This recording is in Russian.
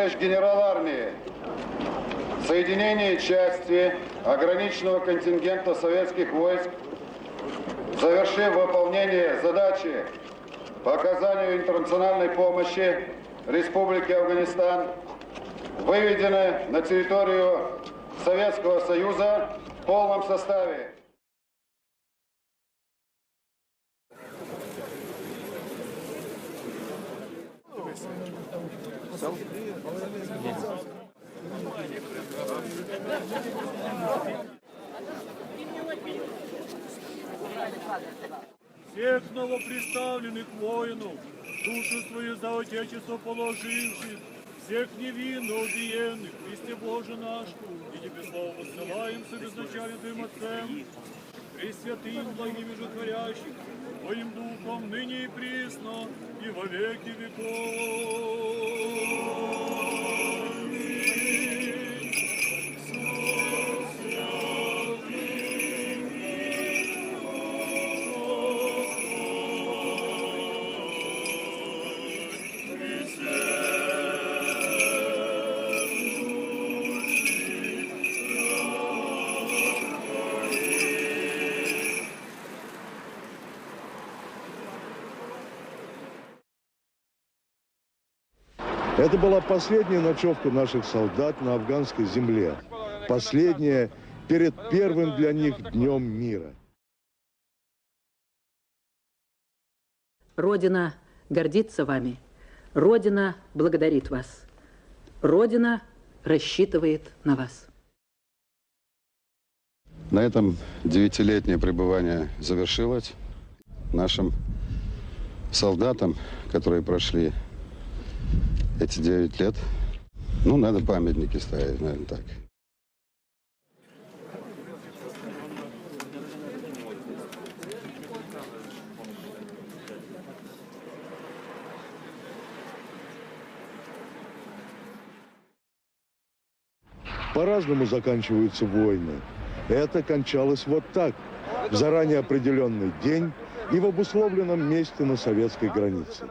товарищ генерал армии, соединение части ограниченного контингента советских войск, завершив выполнение задачи по оказанию интернациональной помощи Республике Афганистан, выведены на территорию Советского Союза в полном составе. всех новоприставленных воинов, души свои за Отечество положивших, всех невинно убиенных, Христе Боже наш, и Тебе славу посылаем с безначальным Отцем, Пресвятым благим и животворящих, Твоим Духом ныне и присно, и во веки веков. Это была последняя ночевка наших солдат на афганской земле. Последняя перед первым для них днем мира. Родина гордится вами. Родина благодарит вас. Родина рассчитывает на вас. На этом девятилетнее пребывание завершилось. Нашим солдатам, которые прошли эти девять лет, ну, надо памятники ставить, наверное, так. По-разному заканчиваются войны. Это кончалось вот так, в заранее определенный день и в обусловленном месте на советской границе.